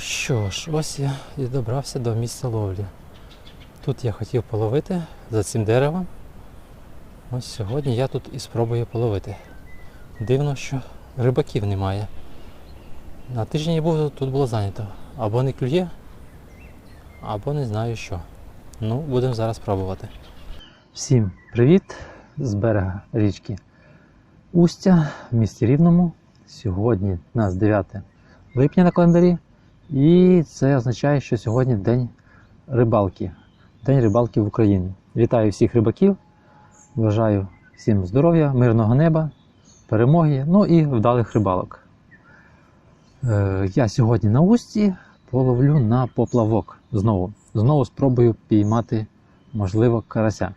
що ж, ось я і добрався до місця ловлі. Тут я хотів половити за цим деревом. Ось сьогодні я тут і спробую половити. Дивно, що рибаків немає. На тиждень я був, тут було зайнято. Або не клює, або не знаю що. Ну, будемо зараз пробувати. Всім привіт з берега річки Устя в місті Рівному. Сьогодні у нас 9 липня на календарі. І це означає, що сьогодні день рибалки. День рибалки в Україні. Вітаю всіх рибаків. Бажаю всім здоров'я, мирного неба, перемоги, ну і вдалих рибалок. Е, я сьогодні на усті половлю на поплавок знову. Знову спробую піймати, можливо, карася.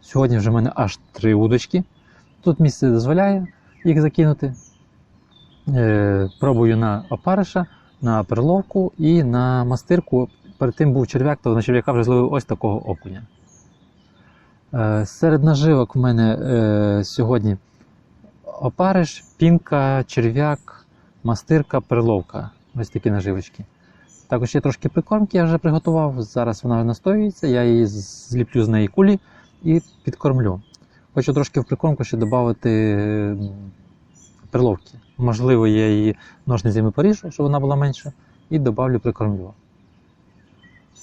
Сьогодні вже в мене аж три удочки. Тут місце дозволяє їх закинути. Е, пробую на опариша, на перловку і на мастирку. Перед тим був черв'як, то на черв'яка вже зловив ось такого окуня. Е, серед наживок в мене е, сьогодні опариш, пінка, черв'як, мастирка, перловка. Ось такі наживочки. Також є трошки прикормки, я вже приготував. Зараз вона настоюється, я її зліплю з неї кулі і підкормлю. Хочу трошки в прикормку ще додати перловки. Можливо, я її ножницями поріжу, щоб вона була менша, і додавлю прикормлю.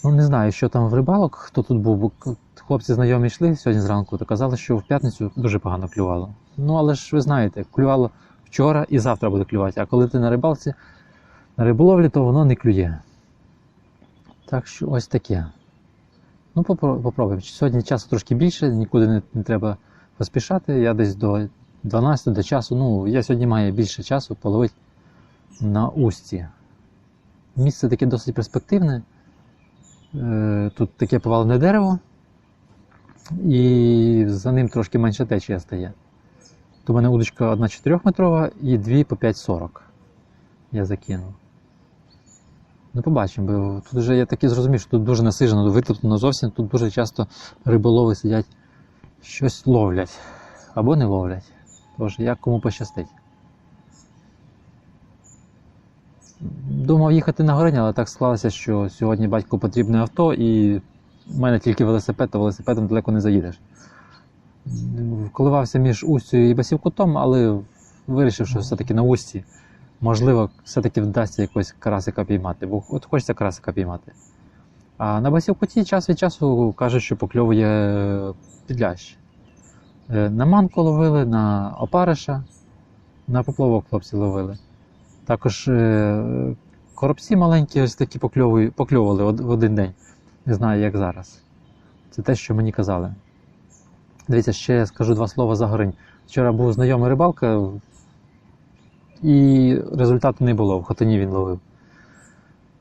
Ну, не знаю, що там в рибалок, хто тут був, бо хлопці знайомі йшли сьогодні зранку, то казали, що в п'ятницю дуже погано клювало. Ну, але ж ви знаєте, клювало вчора і завтра буде клювати. А коли ти на рибалці, на риболовлі, то воно не клює. Так що ось таке. Ну, попробуємо. Сьогодні часу трошки більше, нікуди не, не треба поспішати. Я десь до 12 до часу. Ну, я сьогодні маю більше часу половити на усті. Місце таке досить перспективне. Е, Тут таке повалене дерево, і за ним трошки менше течія стає. То в мене удочка одна 4-метрова і дві по 5,40. Я закинув. Ну, побачимо, бо тут вже я таки зрозумів, що тут дуже насижено, витоптано зовсім. Тут дуже часто риболови сидять, щось ловлять або не ловлять. Тож як кому пощастить. Думав їхати на Гориня, але так склалося, що сьогодні батьку потрібне авто, і в мене тільки велосипед, то велосипедом далеко не заїдеш. Коливався між Устю і Басівкутом, але вирішив, що все-таки на Усті можливо все-таки вдасться якось карасика піймати, бо от хочеться карасика піймати. А на Басівкуті час від часу кажуть, що покльовує підлящ. Е, На манку ловили, на опариша, на поплавок хлопці ловили. Також е, коробці маленькі, ось такі покльовували в один день. Не знаю, як зараз. Це те, що мені казали. Дивіться, ще скажу два слова за горинь. Вчора був знайомий рибалка, і результату не було. В хотині він ловив.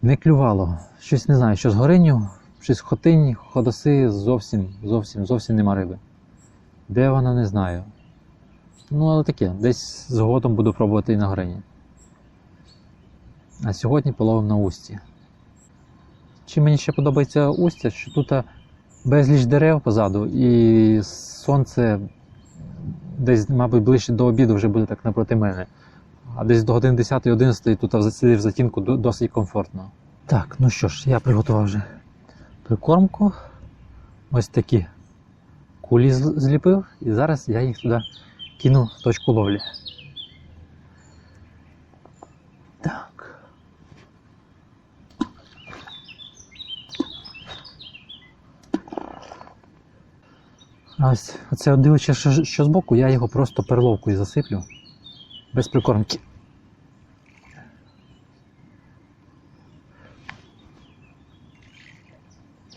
Не клювало. Щось не знаю, що з горинню, щось в хотині, ходоси зовсім, зовсім, зовсім нема риби. Де вона, не знаю. Ну, але таке, десь згодом буду пробувати і на горині. А сьогодні половим на усті. Чим мені ще подобається устя, що тут безліч дерев позаду, і сонце десь, мабуть, ближче до обіду вже буде так напроти мене. А десь до годин 10-11 тут в затінку досить комфортно. Так, ну що ж, я приготував вже прикормку. Ось такі кулі зліпив, і зараз я їх туди кину в точку ловлі. Так. Ось оце дивлячись, що, що збоку, я його просто перловкою засиплю. Без прикормки.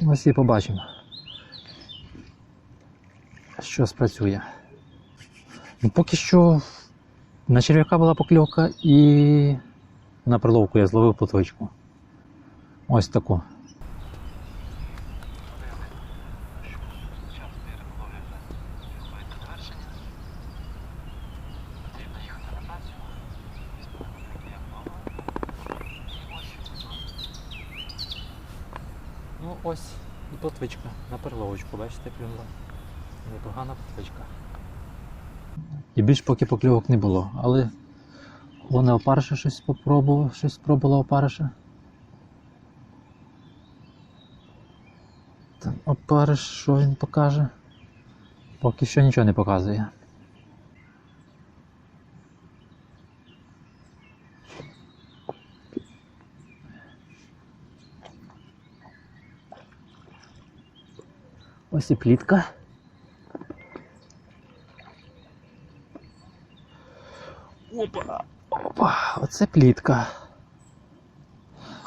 Ось і побачимо, що спрацює. Ну, поки що на черв'яка була покльовка і на приловку я зловив плотвичку. Ось таку. Ну ось і плотвичка на перловочку, бачите, клюнула непогана потичка. І більш поки покльовок не було, але вона опарша щось спробував, щось спробувала опариша. Там опариш, що він покаже? Поки що нічого не показує. Ось і плітка. Опа! Опа! Оце плітка.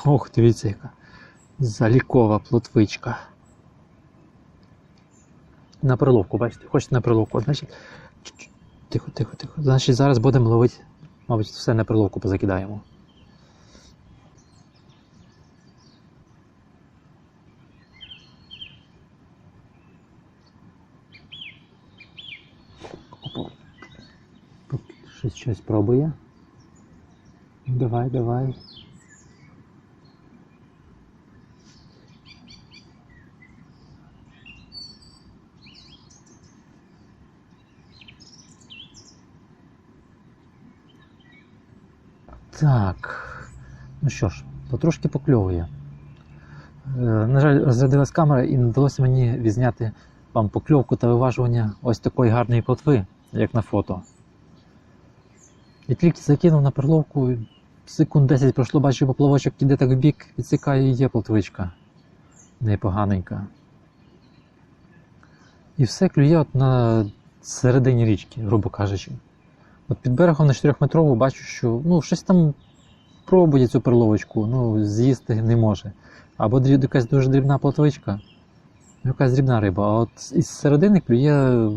Ох, дивіться яка. Залікова плотвичка. На приловку, бачите, хочете на приловку. Значить, тихо, тихо, тихо. Значить, зараз будемо ловити, мабуть, все на приловку позакидаємо. Поки Щось пробує. Давай, давай. Так. Ну що ж, потрошки покльовує. Е, На жаль, розрядилась камера і не вдалося мені відзняти вам покльовку та виважування ось такої гарної плотви, як на фото. Тільки закинув на перловку, секунд 10 пройшло, бачу, поплавочок іде так в бік, відсікає і є плотвичка. Непоганенька. І все клює от на середині річки, грубо кажучи. От під берегом на 4-метрову бачу, що ну, щось там пробує цю перловочку, ну, з'їсти не може. Або якась дуже дрібна плотвичка, ну, якась дрібна риба. А от із середини клює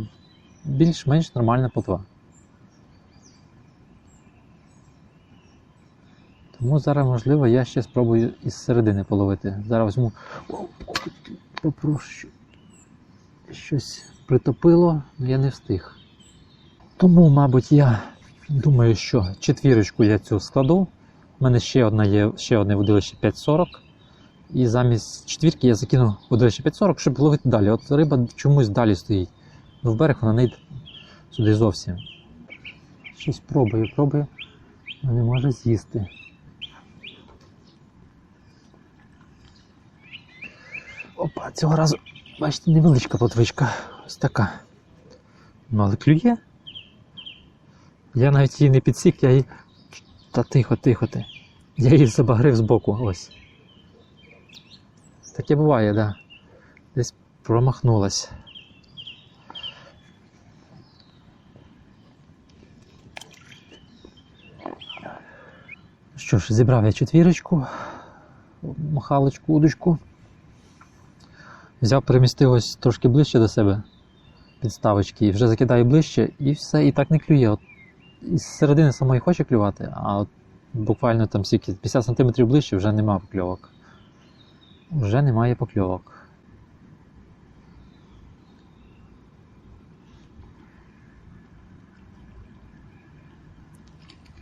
більш-менш нормальна плотва. Тому зараз, можливо, я ще спробую із середини половити. Зараз візьму. Попрошу. Щось притопило, але я не встиг. Тому, мабуть, я думаю, що четвірочку я цю складу. У мене ще одна є, ще одне водилище 5.40. І замість четвірки я закину водилище 5.40, щоб ловити далі. От риба чомусь далі стоїть. Ну, в берег вона не йде сюди зовсім. Щось пробує, пробує, але не може з'їсти. Опа, цього разу, бачите, невеличка плотвичка. Ось така. Ну, але клює. Я навіть її не підсік, я її. Та тихо, тихо ти. Я її забагрив збоку, ось. Таке буває, да. Десь промахнулась. Що ж, зібрав я четвірочку, махалочку, удочку. Взяв, перемістив ось трошки ближче до себе підставочки і вже закидаю ближче, і все, і так не клює. От, із середини самої хоче клювати, а от буквально там скільки 50 см ближче вже немає покльовок. Вже немає покльовок.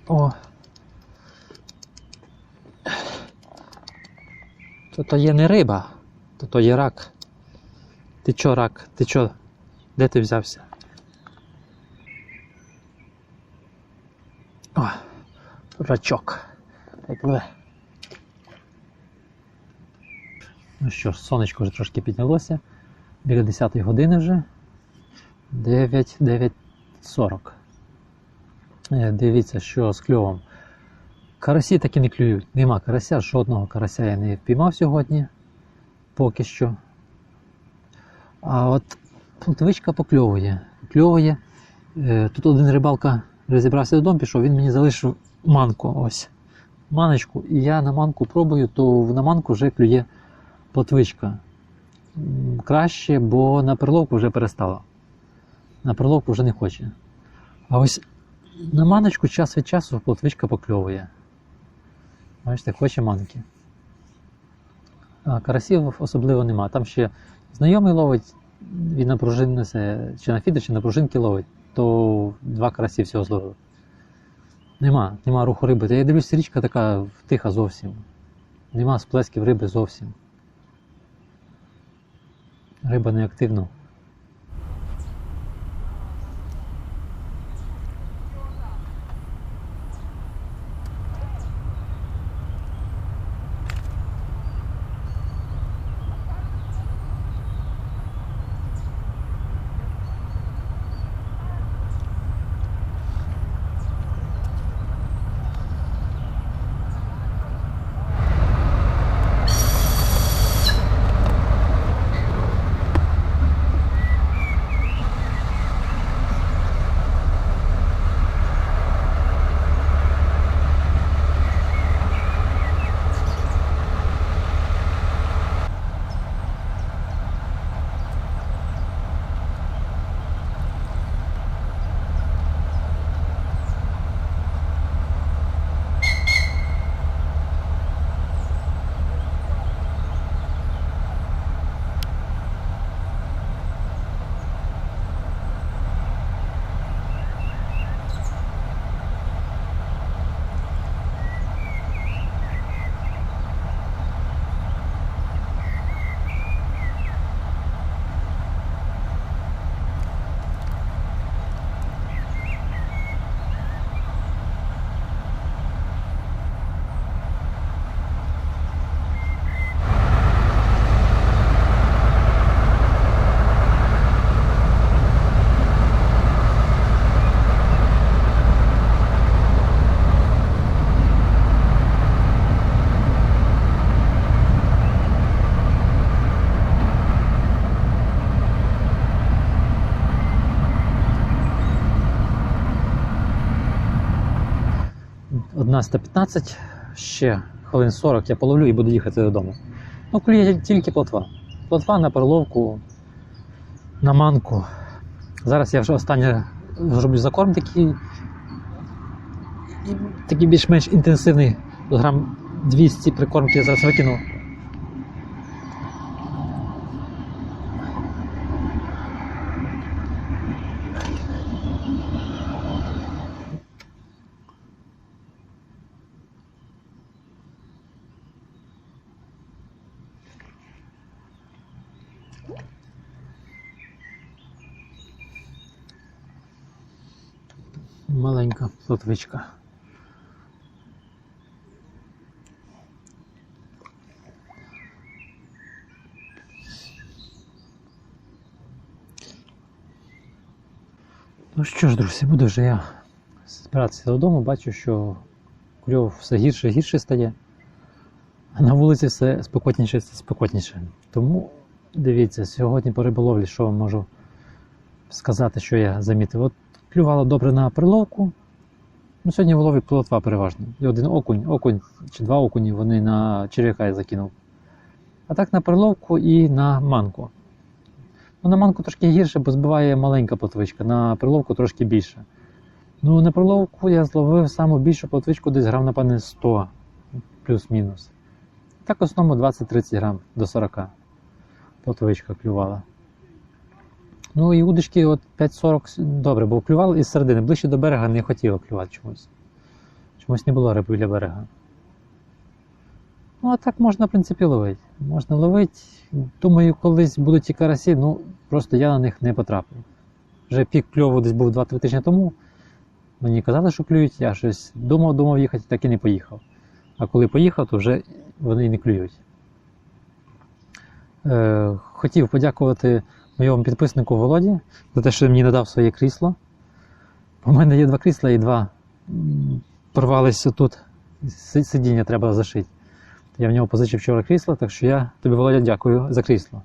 О! То то є не риба, то то є рак. Ти чо, рак? Ти чо? Де ти взявся? О, рачок. Хай. Ну що ж, сонечко вже трошки піднялося. Біля 10 години вже. 9, 9.40. Е, Дивіться, що з кльовом. Карасі таки не клюють. Нема карася, жодного карася я не впіймав сьогодні. Поки що. А от плотвичка покльовує. Покльовує. Е, Тут один рибалка розібрався додому, пішов, він мені залишив манку. Ось. Маночку. І я на манку пробую, то на манку вже клює плотвичка. Краще, бо на перловку вже перестала. На перловку вже не хоче. А ось на маночку час від часу плотвичка покльовує. Бачите, хоче манки. А карасів особливо нема. Там ще знайомий ловить, він на пружин несе, чи на фідер, чи на пружинки ловить, то два карасі всього зловив. Нема, нема руху риби. Та я дивлюсь, річка така тиха зовсім. Нема сплесків риби зовсім. Риба неактивна. 11.15, ще хвилин 40 я половлю і буду їхати додому. Ну, клює тільки плотва. Плотва на перловку, на манку. Зараз я вже останнє зроблю закорм такий, такий більш-менш інтенсивний. Грам 200 прикормки я зараз викину. Маленька плотвичка. Ну що ж, друзі, буду вже я збиратися додому, бачу, що кльов все гірше і гірше стає, а на вулиці все спекотніше і спекотніше. Тому дивіться, сьогодні по риболовлі, що вам можу сказати, що я замітив. От клювало добре на приловку. Ну, сьогодні в лові плотва переважно. І один окунь, окунь чи два окуні вони на черв'яка я закинув. А так на приловку і на манку. Ну, на манку трошки гірше, бо збиває маленька плотвичка, на приловку трошки більше. Ну, на приловку я зловив саму більшу плотвичку, десь грам, напевне, 100 плюс-мінус. Так в основному 20-30 грам до 40 плотвичка клювала. Ну і удочки от 5-40 добре, бо клювали із середини. Ближче до берега не хотіло клювати чомусь. Чомусь не було риби біля берега. Ну, а так можна, в принципі, ловити. Можна ловити. Думаю, колись будуть ті карасі, ну просто я на них не потрапив. Вже пік кльову десь був 2-3 тижні тому. Мені казали, що клюють, я щось думав, думав їхати, так і не поїхав. А коли поїхав, то вже вони не клюють. Е, хотів подякувати моєму підписнику Володі за те, що мені надав своє крісло. У мене є два крісла і два порвалися тут. Сидіння треба зашити. Я в нього позичив вчора крісло, так що я тобі, Володя, дякую за крісло.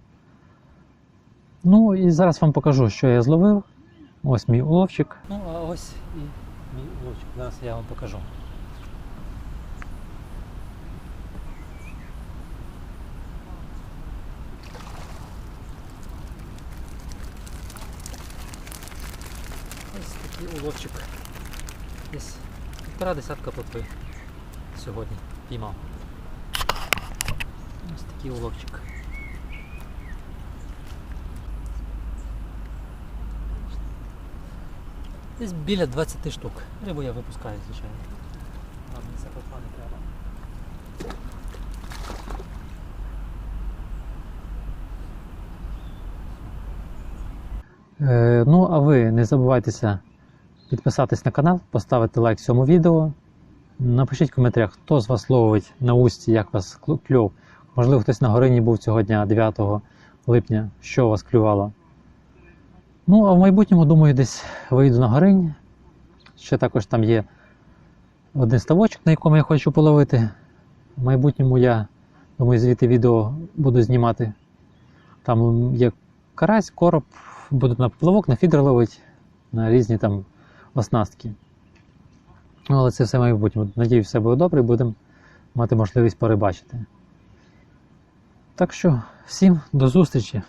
Ну і зараз вам покажу, що я зловив. Ось мій уловчик. Ну, а ось і мій уловчик. Зараз я вам покажу. Такий уловчик. Десь півтора десятка плотви сьогодні піймав. Ось такий уловчик. Десь біля 20 штук. Рибу я випускаю, звичайно. Нам це плотва не треба. Е, ну, а ви не забувайтеся підписатись на канал, поставити лайк цьому відео. Напишіть в коментарях, хто з вас ловить на усті, як вас кльов. Можливо, хтось на горині був цього дня, 9 липня, що вас клювало. Ну, а в майбутньому, думаю, десь вийду на горинь. Ще також там є один ставочок, на якому я хочу половити. В майбутньому я думаю, звідти відео буду знімати. Там є карась, короб, будуть на поплавок, на фідер ловити, на різні там оснастки. Ну, але це все майбутнє. Надіюсь, все буде добре і будемо мати можливість перебачити. Так що, всім до зустрічі!